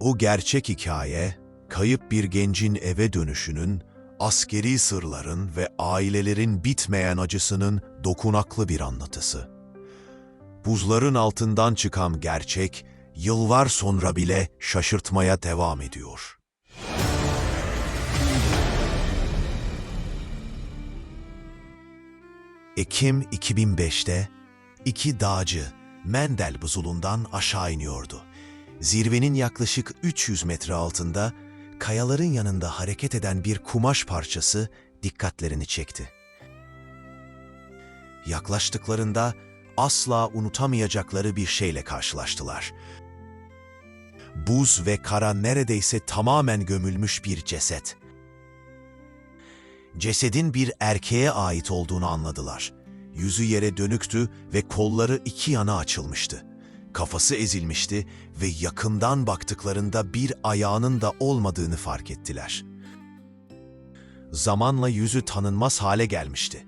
Bu gerçek hikaye, kayıp bir gencin eve dönüşünün, askeri sırların ve ailelerin bitmeyen acısının dokunaklı bir anlatısı. Buzların altından çıkan gerçek, yıllar sonra bile şaşırtmaya devam ediyor. Ekim 2005'te iki dağcı Mendel buzulundan aşağı iniyordu. Zirvenin yaklaşık 300 metre altında kayaların yanında hareket eden bir kumaş parçası dikkatlerini çekti. Yaklaştıklarında asla unutamayacakları bir şeyle karşılaştılar. Buz ve kara neredeyse tamamen gömülmüş bir ceset. Cesedin bir erkeğe ait olduğunu anladılar. Yüzü yere dönüktü ve kolları iki yana açılmıştı. Kafası ezilmişti ve yakından baktıklarında bir ayağının da olmadığını fark ettiler. Zamanla yüzü tanınmaz hale gelmişti.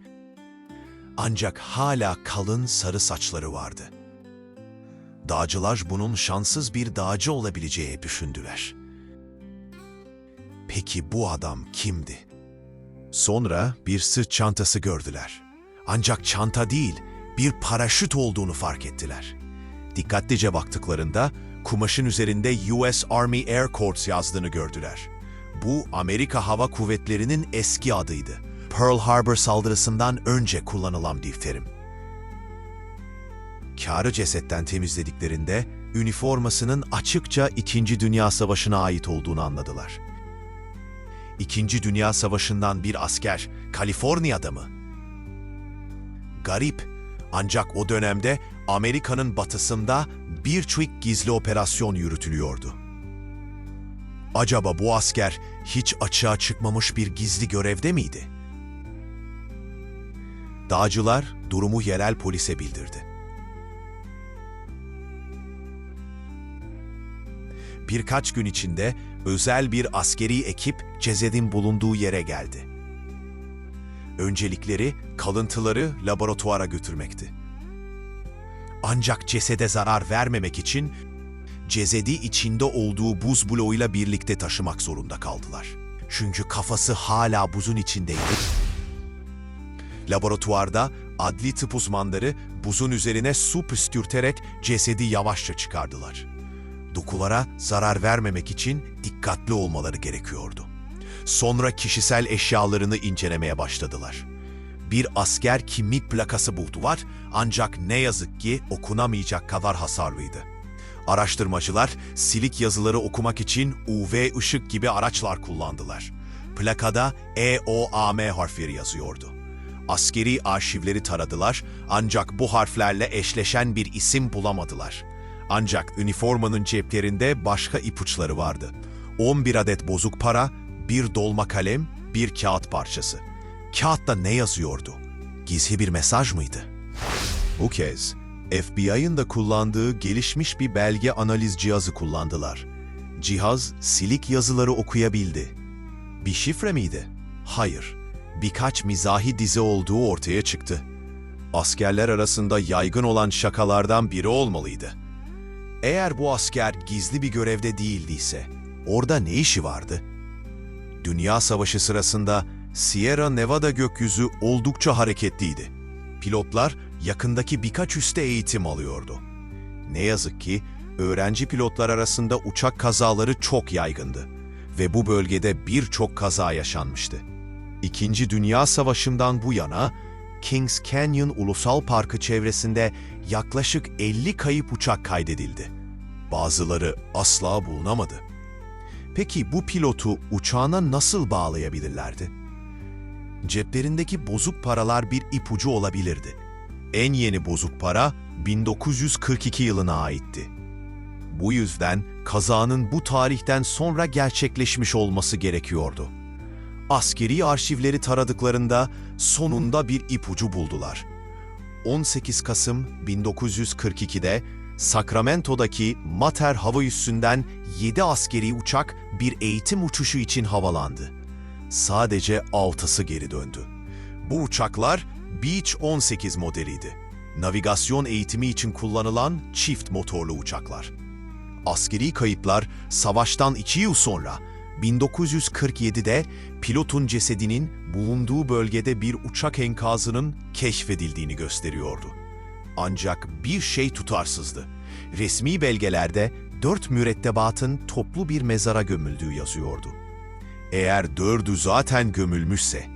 Ancak hala kalın sarı saçları vardı. Dağcılar bunun şanssız bir dağcı olabileceği düşündüler. Peki bu adam kimdi? Sonra bir sırt çantası gördüler. Ancak çanta değil, bir paraşüt olduğunu fark ettiler. Dikkatlice baktıklarında kumaşın üzerinde US Army Air Corps yazdığını gördüler. Bu Amerika Hava Kuvvetleri'nin eski adıydı. Pearl Harbor saldırısından önce kullanılan bir terim. Kârı cesetten temizlediklerinde üniformasının açıkça İkinci Dünya Savaşı'na ait olduğunu anladılar. İkinci Dünya Savaşı'ndan bir asker, Kaliforniya'da mı? Garip, ancak o dönemde Amerika'nın batısında birçok gizli operasyon yürütülüyordu. Acaba bu asker hiç açığa çıkmamış bir gizli görevde miydi? Dağcılar durumu yerel polise bildirdi. Birkaç gün içinde özel bir askeri ekip cesedin bulunduğu yere geldi. Öncelikleri kalıntıları laboratuvara götürmekti. Ancak cesede zarar vermemek için cesedi içinde olduğu buz bloğuyla birlikte taşımak zorunda kaldılar. Çünkü kafası hala buzun içindeydi. Laboratuvarda adli tıp uzmanları buzun üzerine su püskürterek cesedi yavaşça çıkardılar. Dokulara zarar vermemek için dikkatli olmaları gerekiyordu. Sonra kişisel eşyalarını incelemeye başladılar. Bir asker kimlik plakası buldular ancak ne yazık ki okunamayacak kadar hasarlıydı. Araştırmacılar silik yazıları okumak için UV ışık gibi araçlar kullandılar. Plakada EOAM harfleri yazıyordu. Askeri arşivleri taradılar ancak bu harflerle eşleşen bir isim bulamadılar. Ancak üniformanın ceplerinde başka ipuçları vardı. 11 adet bozuk para, bir dolma kalem, bir kağıt parçası. Kağıtta ne yazıyordu? Gizli bir mesaj mıydı? Bu kez FBI'ın da kullandığı gelişmiş bir belge analiz cihazı kullandılar. Cihaz silik yazıları okuyabildi. Bir şifre miydi? Hayır. Birkaç mizahi dizi olduğu ortaya çıktı. Askerler arasında yaygın olan şakalardan biri olmalıydı. Eğer bu asker gizli bir görevde değildiyse, orada ne işi vardı? Dünya Savaşı sırasında Sierra Nevada gökyüzü oldukça hareketliydi. Pilotlar yakındaki birkaç üste eğitim alıyordu. Ne yazık ki öğrenci pilotlar arasında uçak kazaları çok yaygındı ve bu bölgede birçok kaza yaşanmıştı. İkinci Dünya Savaşı'ndan bu yana Kings Canyon Ulusal Parkı çevresinde yaklaşık 50 kayıp uçak kaydedildi. Bazıları asla bulunamadı. Peki bu pilotu uçağına nasıl bağlayabilirlerdi? Ceplerindeki bozuk paralar bir ipucu olabilirdi. En yeni bozuk para 1942 yılına aitti. Bu yüzden kazanın bu tarihten sonra gerçekleşmiş olması gerekiyordu. Askeri arşivleri taradıklarında sonunda bir ipucu buldular. 18 Kasım 1942'de Sacramento'daki Mater hava üssünden 7 askeri uçak bir eğitim uçuşu için havalandı. Sadece 6'sı geri döndü. Bu uçaklar Beach 18 modeliydi. Navigasyon eğitimi için kullanılan çift motorlu uçaklar. askeri kayıplar savaştan iki yıl sonra 1947'de pilotun cesedinin bulunduğu bölgede bir uçak enkazının keşfedildiğini gösteriyordu. Ancak bir şey tutarsızdı. Resmi belgelerde dört mürettebatın toplu bir mezara gömüldüğü yazıyordu. Eğer dördü zaten gömülmüşse,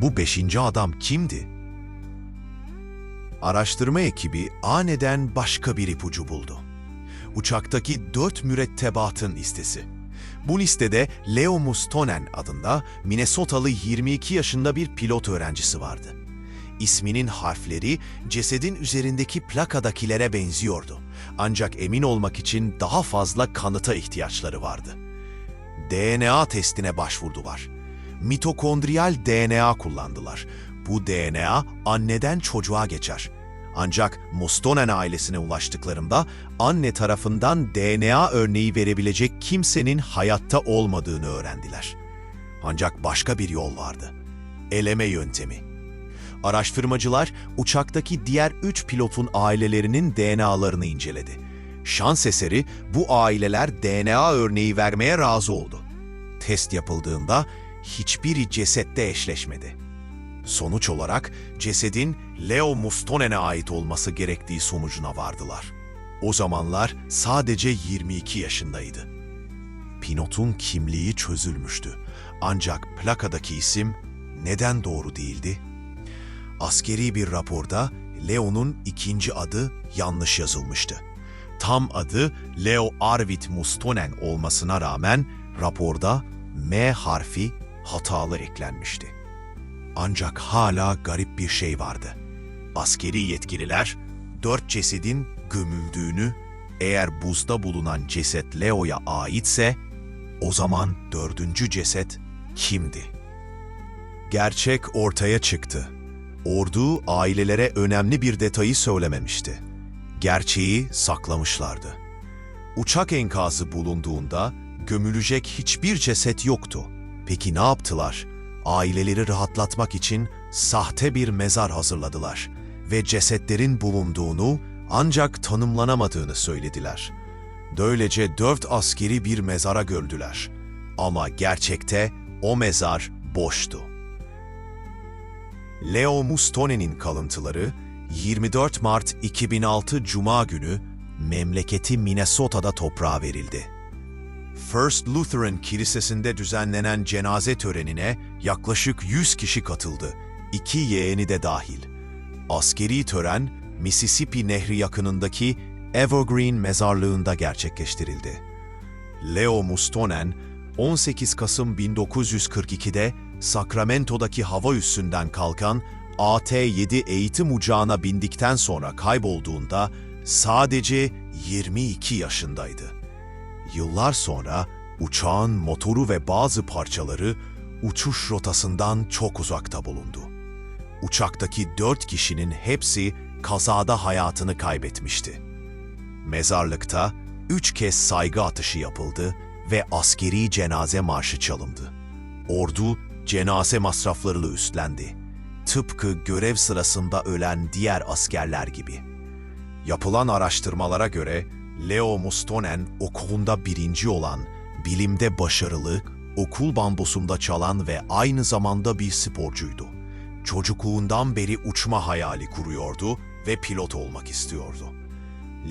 bu beşinci adam kimdi? Araştırma ekibi aniden başka bir ipucu buldu. Uçaktaki dört mürettebatın listesi. Bu listede Leo Mustonen adında Minnesotalı 22 yaşında bir pilot öğrencisi vardı. İsminin harfleri cesedin üzerindeki plakadakilere benziyordu. Ancak emin olmak için daha fazla kanıta ihtiyaçları vardı. DNA testine başvurdular. Mitokondriyal DNA kullandılar. Bu DNA anneden çocuğa geçer. Ancak Mustonen ailesine ulaştıklarında anne tarafından DNA örneği verebilecek kimsenin hayatta olmadığını öğrendiler. Ancak başka bir yol vardı. Eleme yöntemi. Araştırmacılar uçaktaki diğer üç pilotun ailelerinin DNA'larını inceledi. Şans eseri bu aileler DNA örneği vermeye razı oldu. Test yapıldığında hiçbiri cesette eşleşmedi. Sonuç olarak cesedin Leo Mustonen'e ait olması gerektiği sonucuna vardılar. O zamanlar sadece 22 yaşındaydı. Pinot'un kimliği çözülmüştü. Ancak plakadaki isim neden doğru değildi? Askeri bir raporda Leo'nun ikinci adı yanlış yazılmıştı. Tam adı Leo Arvid Mustonen olmasına rağmen raporda M harfi hatalı eklenmişti. Ancak hala garip bir şey vardı. Askeri yetkililer dört cesedin gömüldüğünü, eğer buzda bulunan ceset Leo'ya aitse, o zaman dördüncü ceset kimdi? Gerçek ortaya çıktı. Ordu ailelere önemli bir detayı söylememişti. Gerçeği saklamışlardı. Uçak enkazı bulunduğunda gömülecek hiçbir ceset yoktu. Peki ne yaptılar? Aileleri rahatlatmak için sahte bir mezar hazırladılar ve cesetlerin bulunduğunu ancak tanımlanamadığını söylediler. Böylece dört askeri bir mezara gördüler. Ama gerçekte o mezar boştu. Leo Mustone'nin kalıntıları 24 Mart 2006 Cuma günü memleketi Minnesota'da toprağa verildi. First Lutheran Kilisesi'nde düzenlenen cenaze törenine yaklaşık 100 kişi katıldı, iki yeğeni de dahil. Askeri tören Mississippi Nehri yakınındaki Evergreen mezarlığında gerçekleştirildi. Leo Mustonen, 18 Kasım 1942'de Sacramento'daki hava üssünden kalkan AT-7 eğitim uçağına bindikten sonra kaybolduğunda sadece 22 yaşındaydı. Yıllar sonra uçağın motoru ve bazı parçaları uçuş rotasından çok uzakta bulundu. Uçaktaki dört kişinin hepsi kazada hayatını kaybetmişti. Mezarlıkta üç kez saygı atışı yapıldı ve askeri cenaze marşı çalındı. Ordu cenaze masraflarını üstlendi. Tıpkı görev sırasında ölen diğer askerler gibi. Yapılan araştırmalara göre Leo Mustonen okulunda birinci olan, bilimde başarılı, okul bandosunda çalan ve aynı zamanda bir sporcuydu. Çocukluğundan beri uçma hayali kuruyordu ve pilot olmak istiyordu.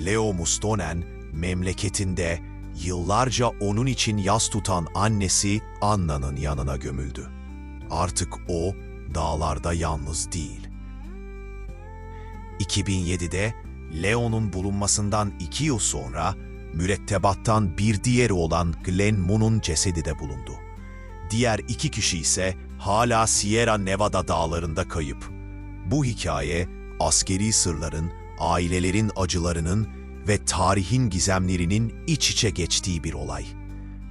Leo Mustonen memleketinde yıllarca onun için yas tutan annesi Anna'nın yanına gömüldü. Artık o dağlarda yalnız değil. 2007'de Leo'nun bulunmasından iki yıl sonra mürettebattan bir diğeri olan Glenn Moon'un cesedi de bulundu. Diğer iki kişi ise hala Sierra Nevada dağlarında kayıp. Bu hikaye askeri sırların, ailelerin acılarının ve tarihin gizemlerinin iç içe geçtiği bir olay.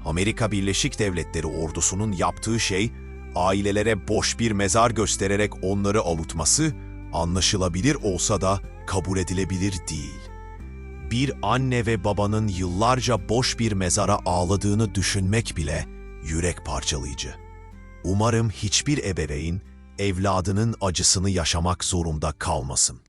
Amerika Birleşik Devletleri ordusunun yaptığı şey, ailelere boş bir mezar göstererek onları avutması, anlaşılabilir olsa da kabul edilebilir değil. Bir anne ve babanın yıllarca boş bir mezara ağladığını düşünmek bile yürek parçalayıcı. Umarım hiçbir ebeveyn evladının acısını yaşamak zorunda kalmasın.